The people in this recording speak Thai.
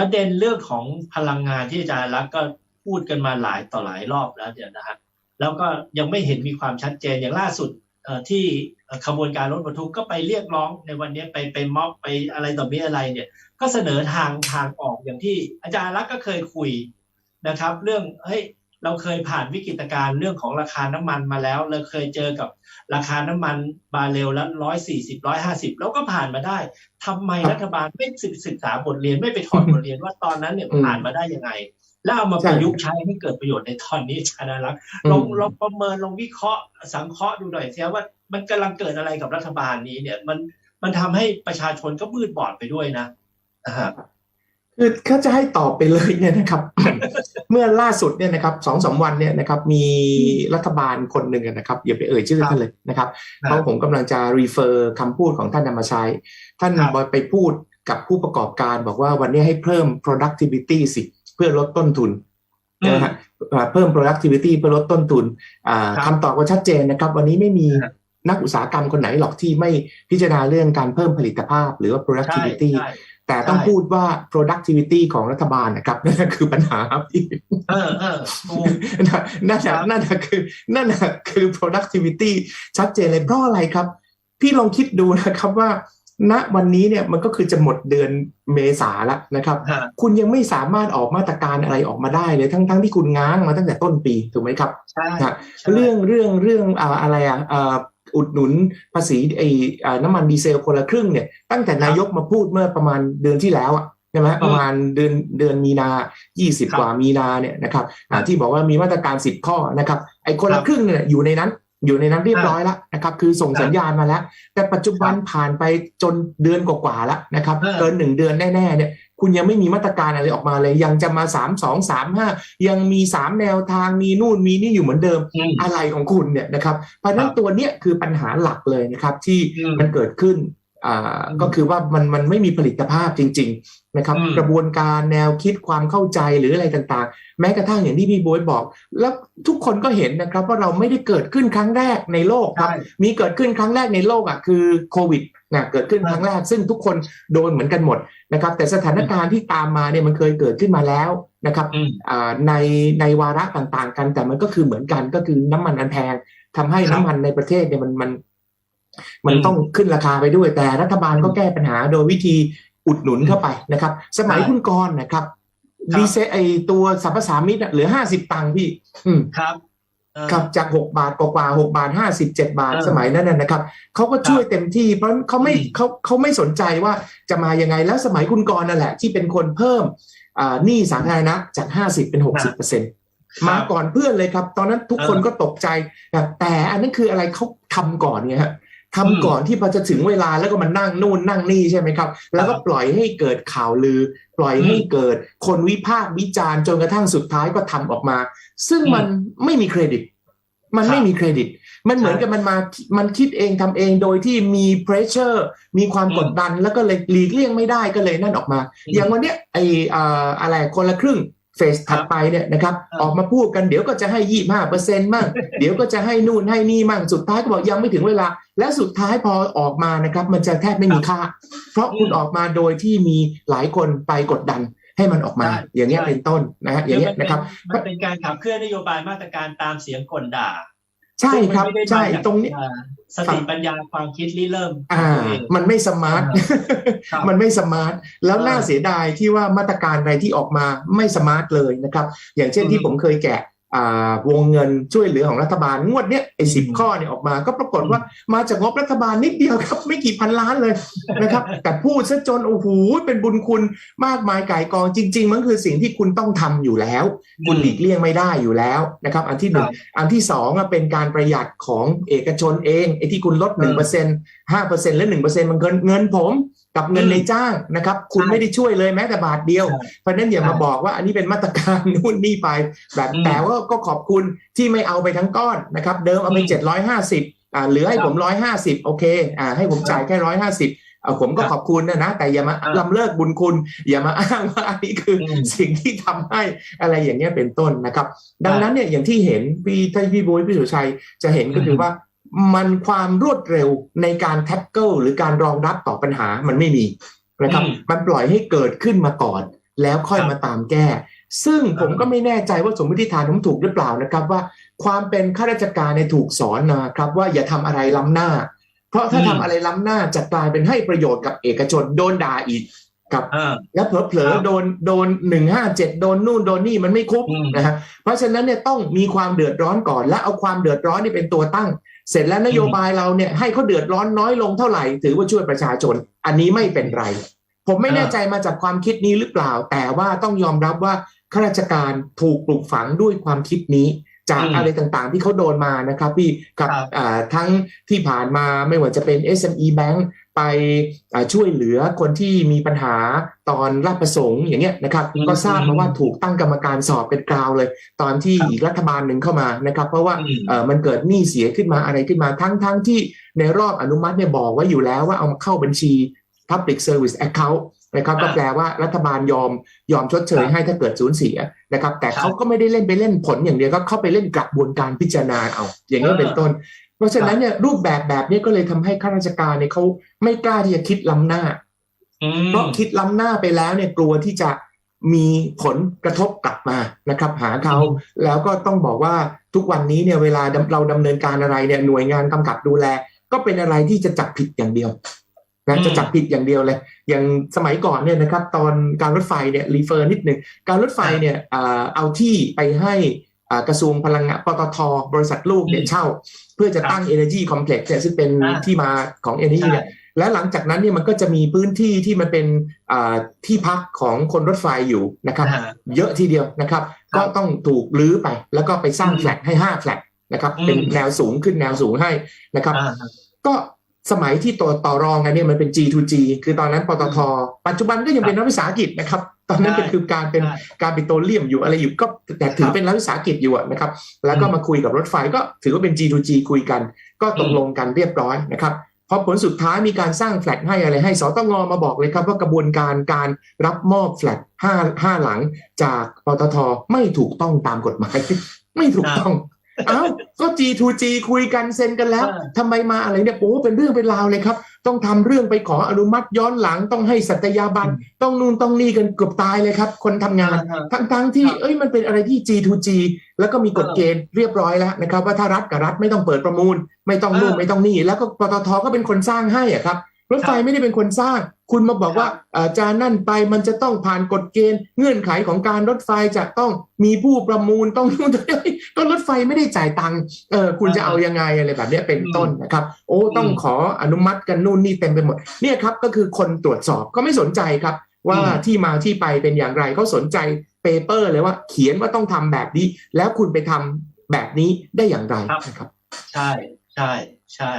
ประเด็นเรื่องของพลังงานที่อาจารย์รักก็พูดกันมาหลายต่อหลายรอบแล้วเนี่ยนะฮะแล้วก็ยังไม่เห็นมีความชัดเจนอย่างล่าสุดที่ขบวนการรถบรรทุกก็ไปเรียกร้องในวันนี้ไปไปม็อบไปอะไรต่อมีอะไรเนี่ย ก็เสนอทางทางออกอย่างที่อาจารย์รักก็เคยคุยนะครับ เรื่องเฮ้ย เราเคยผ่านวิกฤตการณ์เรื่องของราคาน้ำมันมาแล้ว เราเคยเจอกับราคาน้ำมันบาร์เรลละร้อยสี่สิบร้อยห้าสิบแล้วก็ผ่านมาได้ทำไมรัฐบาลไม่ศึกษาบทเรียนไม่ไปถอดบทเรียนว่าตอนนั้นเนี่ยอืมผ่านมาได้ยังไง แล้วเอามาใช่ประยุกต์ใช้ให้เกิดประโยชน์ในตอนนี้อาจารย์รักษณ์ลองลองประเมินลองวิเคราะห์สังเคราะห์ดูหน่อยสิว่ามันกำลังเกิดอะไรกับรัฐบาลนี้เนี่ยมันมันทำให้ประชาชนก็มืดบอดไปด้วยนะนะฮะ คือเขาจะให้ตอบไปเลยเนี่ยนะครับ เมื่อล่าสุดเนี่ยนะครับสองสามวันเนี่ยนะครับมีรัฐบาลคนหนึ่งนะครับอย่าไปเอ่ยชื่อท่านเลยนะครับครับเพราะผมกำลังจะรีเฟอร์คำพูดของท่านนำมาใช้ ท่านครับไปพูดกับผู้ประกอบการบอกว่าวันนี้ให้เพิ่ม productivity สิเพื่อลดต้นทุนนะฮะอ่าเพิ่ม productivity เพื่อลดต้นทุนอ่าครับคำตอบก็ชัดเจนนะครับ วันนี้ไม่มีครับนักอุตสาหกรรมคนไหนหรอกที่ไม่พิจารณาเรื่องการเพิ่มผลิตภาพหรือว่าใช่ productivity ใช่ แต่ต้องใช่พูดว่า productivity ของรัฐบาลนะครับนั่นนะคือปัญหาครับพี่เออเออถูกนั่นครัน่ะบนั่นน่ะคือนั่นน่ะคือ productivity ชัดเจนเลยเพราะอะไรครับ พี่ลองคิดดูนะครับว่าณวันนี้เนี่ยมันก็คือจะหมดเดือนเมษาแล้วนะครับฮะคุณยังไม่สามารถออกมาตรการอะไรออกมาได้เลยทั้งทั้งที่คุณง้างมาตั้งแต่ต้นปีถูกไหมครับใช่นะใช่เรื่องเรื่องเรื่องอ่าอะไรอะ อ่าอุดหนุนภาษีไอ้อ่าน้ำมันดีเซลคนละครึ่งเนี่ยตั้งแต่นายกมาพูดเมื่อประมาณเดือนที่แล้วอะใช่ไหมประมาณเดือนเดือนมีนา 20 กว่ามีนาเนี่ยนะครับอ่าที่บอกว่ามีมาตรการ 10 ข้อนะครับไอ้คนละครึ่งเนี่ยอยู่ในนั้น อยู่ในนั้นเรียบร้อยแล้วนะครับ คือส่งสัญญาณมาแล้ว แต่ปัจจุบันผ่านไปจนเดือนกว่าๆแล้วนะครับเออเกินหนึ่งเดือนแน่ๆเนี่ยคุณยังไม่มีมาตรการอะไรออกมาเลย ยังจะมาสามสองสามห้ายังมีสามแนวทางมีนู่นมีนี่อยู่เหมือนเดิมอืมอะไรของคุณเนี่ยนะครับเพราะฉะนั้นครับตัวเนี้ยคือปัญหาหลักเลยนะครับ ที่อืมมันเกิดขึ้นอ่าอืม ก็คือว่ามันมันไม่มีผลิตภาพจริง ๆ นะครับอืมกระบวนการแนวคิดความเข้าใจหรืออะไรต่างๆ แม้กระทั่งอย่างที่พี่โบ๊ยบอก แล้วทุกคนก็เห็นนะครับว่าเราไม่ได้เกิดขึ้นครั้งแรกในโลกครับใช่มีเกิดขึ้นครั้งแรกในโลกอะคือโควิดนะเกิดขึ้นครั้งแรกซึ่งทุกคนโดนเหมือนกันหมดนะครับ แต่สถานการณ์ที่ตามมาเนี่ยมันเคยเกิดขึ้นมาแล้วนะครับอืมอ่าในในวาระต่างๆ กันแต่มันก็คือเหมือนกันก็คือน้ำมันอันแพงทำให้ครับน้ำมันในประเทศเนี่ยมันมัน มันอืมต้องขึ้นราคาไปด้วยแต่รัฐบาลก็แก้ปัญหาโดยวิธีอุดหนุนเข้าไปนะครับ สมัยใช่คุณกรณ์นะครับครับดีเซลไอตัวสรรพสามิตอะเหลือห้าสิบตังค์พี่ อืมครับเออครับจากหกบาทกว่าหกบาทห้าสิบเจ็ดบาทเออสมัยนั้นนะนะครับเขาก็ช่วยเต็มที่เพราะเขาไม่อืมเขาเขาไม่สนใจว่าจะมายังไงแล้วสมัยคุณกรณ์นั่นแหละ ที่เป็นคนเพิ่มอ่าหนี้สาธารณะจากห้าสิบเป็นหกสิบเปอร์เซ็นต์มาก่อนเพื่อนเลยครับ ตอนนั้นทุกคนเออก็ตกใจนะแต่อันนั้นคืออะไรเขาทำก่อนไงฮะอืม ทำก่อนที่พอจะถึงเวลาแล้วก็มานั่งนู่นนั่งนี่ใช่ไหมครับ แล้วก็ครับปล่อยให้เกิดข่าวลือ ปล่อยอืมให้เกิดคนวิพากษ์วิจารณ์จนกระทั่งสุดท้ายก็ทำออกมา ซึ่งอืมมันไม่มีเครดิต มันครับไม่มีเครดิต มันเหมือนใช่กับมันมา มันคิดเองทำเองโดยที่มี pressure มีความอืมกดดันแล้วก็เลยหลีกเลี่ยงไม่ได้ก็เลยนั่นออกมาอืมอย่างวันเนี้ยไออ่าอะไรคนละครึ่ง เฟสถัดไปเนี่ยนะครับครับ ออกมาพูดกันเดี๋ยวก็จะให้ยี่ห้าเปอร์เซ็นต์มั่งเดี๋ยวก็จะให้นู่นให้นี่มั่งสุดท้ายก็บอกยังไม่ถึงเวลา และสุดท้ายพอออกมานะครับ มันจะแทบไม่มีค่า เพราะคุณอืมออกมาโดยที่มีหลายคนไปกดดันให้มันออกมาใช่อย่างเงี้ยใช่เป็นต้นนะฮะอย่างเงี้ยนะครับมันเป็นการขับเคลื่อนนโยบายมาตรการตามเสียงกลด่า ใช่ครับซึ่งมันไม่ได้ใช่มาจากตรงนี้อ่าสติปัญญาความคิดริเริ่ม อ่าตัวเองมันไม่สมาร์ทครับมันไม่สมาร์ทแล้วเออน่าเสียดายที่ว่ามาตรการอะไรที่ออกมาไม่สมาร์ทเลยนะครับ อย่างเช่นอืมที่ผมเคยแกะอ่า วงเงินช่วยเหลือของรัฐบาลงวดเนี้ยไอ้สิบอืมข้อเนี่ยออกมา ก็ปรากฏว่ามาจากงบรัฐบาลนิดเดียวครับ ไม่กี่พันล้านเลยนะครับ แต่พูดซะจนโอ้โหเป็นบุญคุณมากมายก่ายกองจริง ๆ มันคือสิ่งที่คุณต้องทำอยู่แล้ว คุณหลีกเลี่ยงไม่ได้อยู่แล้วนะครับ อันที่หนึ่งครับอันที่สองอะเป็นการประหยัดของเอกชนเองไอ้ที่คุณลดหนึ่งเปอร์เซ็นห้าเปอร์เซ็นและหนึ่งเปอร์เซ็นมันเงินเงินผม กับเงินอืมในจ้างนะครับ คุณใช่ไม่ได้ช่วยเลยแม้แต่บาทเดียวใช่เพราะฉะนั้นอย่าใช่มาบอกว่าอันนี้เป็นมาตรการนู่นนี่ไป แบบอืมแต่ว่าก็ขอบคุณที่ไม่เอาไปทั้งก้อนนะครับ เดิมเอาไปอืมเจ็ดร้อยห้าสิบอ่าเหลือให้ครับผมร้อยห้าสิบโอเคอ่าให้ผมจ่ายแค่ร้อยห้าสิบเอาผมก็ครับขอบคุณนะนะ แต่อย่ามาครับลำเลิกบุญคุณ อย่ามาอ้างว่าอันนี้คืออมสิ่งที่ทำให้อะไรอย่างเงี้ยเป็นต้นนะครับ ดังนั้นเนี่ยอย่างที่เห็นพี่ถ้าพี่บุ้ยพี่สุชัยจะเห็นก็คืออืมว่า มันความรวดเร็วในการแท็กเกิลหรือการรองรับต่อปัญหามันไม่มีนะครับอืมมันปล่อยให้เกิดขึ้นมาก่อน แล้วค่อยครับมาตามแก้ ซึ่งผมก็ไม่แน่ใจว่าสมมติฐานผมถูกหรือเปล่านะครับว่า ความเป็นข้าราชการในยถูกสอนนะครับ ว่าอย่าทำอะไรล้ำหน้า เพราะถ้าอืมทำอะไรล้ำหน้าจะกลายเป็นให้ประโยชน์กับเอกชนโดนด่าอีกกับอ่าแล้วเผลอครัๆบโดนโดนหนึ่งห้าเจ็ดโดนนู่นโดนนี่มันไม่คุ้มอืมนะฮะเพราะฉะนั้นเนี่ยต้องมีความเดือดร้อนก่อนและเอาความเดือดร้อนนี่เป็นตัวตั้ง เสร็จแล้วนโยบายเราเนี่ยให้เขาเดือดร้อนน้อยลงเท่าไหร่ถือว่าช่วยประชาชน อันนี้ไม่เป็นไร ผมไม่แน่ใจมาจากความคิดนี้หรือเปล่า แต่ว่าต้องยอมรับว่าข้าราชการถูกปลูกฝังด้วยความคิดนี้ จากอืมอะไรต่างๆ ที่เขาโดนมานะครับพี่กับครับอ่าทั้งที่ผ่านมาไม่ว่าจะเป็น SME Bank ไปอ่าช่วยเหลือคนที่มีปัญหาตอนรับประสงค์อย่างเงี้ยนะครับอืมก็ทราบมาว่าถูกตั้งกรรมการสอบเป็นกราวเลย ตอนที่ครับอีกรัฐบาลหนึ่งเข้ามานะครับ เพราะว่าอืมเอ่อมันเกิดหนี้เสียขึ้นมาอะไรขึ้นมาทั้งทั้งที่ในรอบอนุมัติเนี่ยบอกไว่าอยู่แล้วว่าเอามาเข้าบัญชี Public Service Account นะครับอ่าก็แปลว่ารัฐบาลยอมยอมชดเชยครับให้ถ้าเกิดสูญเสียนะครับ แต่ครับเขาก็ไม่ได้เล่นไปเล่นผลอย่างเดียวก็เข้าไปเล่นกระบวนการพิจารณาเอาอย่างนี้ยเออเป็นต้น เพราะฉะนั้นเนี่ยรูปแบบแบบนี้ก็เลยทำให้ข้าราชการเนี่ยเขาไม่กล้าที่จะคิดล้ำหน้าอืมเพราะคิดล้ำหน้าไปแล้วเนี่ยกลัวที่จะมีผลกระทบกลับมานะครับ หาเขาอืมแล้วก็ต้องบอกว่าทุกวันนี้เนี่ยเวลาดำเราดำเนินการอะไรเนี่ยหน่วยงานกำกับดูแล ก็เป็นอะไรที่จะจับผิดอย่างเดียว นะอืมจะจับผิดอย่างเดียวเลย อย่างสมัยก่อนเนี่ยนะครับ ตอนการรถไฟเนี่ยรีเฟอร์นิดหนึ่งการรถไฟเนี่ยเอ่อเอาที่ไปให้อ่ากระทรวงพลังงานปตทบริษัทลูกเนี่ยอืมเช่า เพื่อจะครับตั้ง Energy Complex เนี่ยซึ่งเป็นอ่าที่มาของ Energy เนี่ยและหลังจากนั้นเนี่ยมันก็จะมีพื้นที่ที่มันเป็นอ่าที่พักของคนรถไฟอยู่นะครับอ่าเยอะทีเดียวนะครับครับก็ต้องถูกรื้อไป แล้วก็ไปสร้างอืมแฟลตให้ห้าแฟลตนะครับอืมเป็นแนวสูงขึ้นแนวสูงให้นะครับอ่าก็ สมัยที่ต่อต่อรองกันเนี่ยมันเป็น G2G คือตอนนั้นปตทปัจจุบันก็ยังเป็นรัฐวิสาหกิจนะครับ ตอนนั้นเป็นใช่คือการเป็นใช่การปิโตรเลียมอยู่อะไรอยู่ก็แต่ถืคอรับเป็นรัฐวิสาหกิจอยู่อะนะครับ แล้วก็อืมมาคุยกับรถไฟก็ถือว่าเป็น G2G คุยกัน ก็ตกลงกันเรียบร้อยนะครับพอผลสุดท้ายมีการสร้างแฟลตให้อะไรให้สตงมาบอกเลยครับว่ากระบวนการการรับมอบแฟลตห้าห้าหลังจากปตทไม่ถูกต้องตามกฎหมายไม่ถูกต้องเอ้าก็ G2G คุยกันเซ็นกันแล้วเออทำไมมาอะไรเนี่ยโอ้เป็นเรื่องเป็นราวเลยครับ ต้องทำเรื่องไปขออนุมัติย้อนหลังต้องให้สัตยาบันต้องนู่นต้องนี่กันเกือบตายเลยครับ คนทำงานอ่าทั้งทั้งๆที่ครับเอ้ยมันเป็นอะไรที่ G2G แล้วก็มีกฎเออเกณฑ์เรียบร้อยแล้วนะครับ ว่าถ้ารัฐกับรัฐไม่ต้องเปิดประมูล ไม่ต้องนู่นเออไม่ต้องนี่ แล้วก็ปตทก็เป็นคนสร้างให้อะครับรถไฟครับไม่ได้เป็นคนสร้าง คุณมาบอกว่าครับเอ่อจานั่นไปมันจะต้องผ่านกฎเกณฑ์เงื่อนไขของการรถไฟจะต้องมีผู้ประมูลต้องนู่นต้องนี่ก็รถไฟไม่ได้จ่ายตังค์เออคุณจะเอายังไงอะไรแบบเนี้ยเป็นต้นนะครับ โอ้ต้องอืมขออนุมัติกันนู่นนี่เต็มไปหมดเนี่ยครับก็คือคนตรวจสอบก็ไม่สนใจครับ ว่าอืมที่มาที่ไปเป็นอย่างไรเขาสนใจเปเปอร์เลยว่าเขียนว่าต้องทำแบบนี้ แล้วคุณไปทำแบบนี้ได้อย่างไรนะครับ ใช่ใช่ใช่